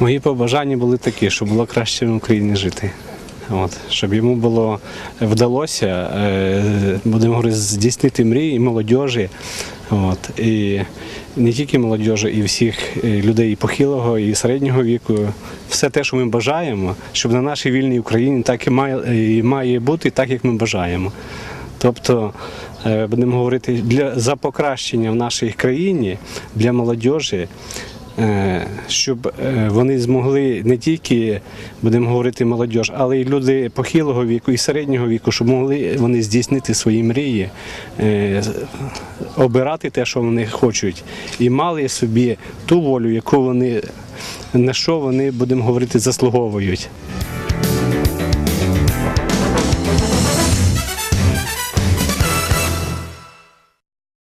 Мої побажання були такі, щоб було краще в Україні жити. От, щоб йому було вдалося, е, будемо говорити, здійснити мрії молодіжі. От, і не тільки молодіжі, і всіх е, людей і похилого, і середнього віку. Все те, що ми бажаємо, щоб на нашій вільній Україні так і має, і має бути, так як ми бажаємо. Тобто, е, будемо говорити, для, за покращення в нашій країні для молодіжі, щоб е, вони змогли не тільки, будемо говорити, молодіж, але й люди похилого віку і середнього віку, щоб могли вони здійснити свої мрії, е, обирати те, що вони хочуть, і мали собі ту волю, яку вони на що вони, будемо говорити, заслуговують.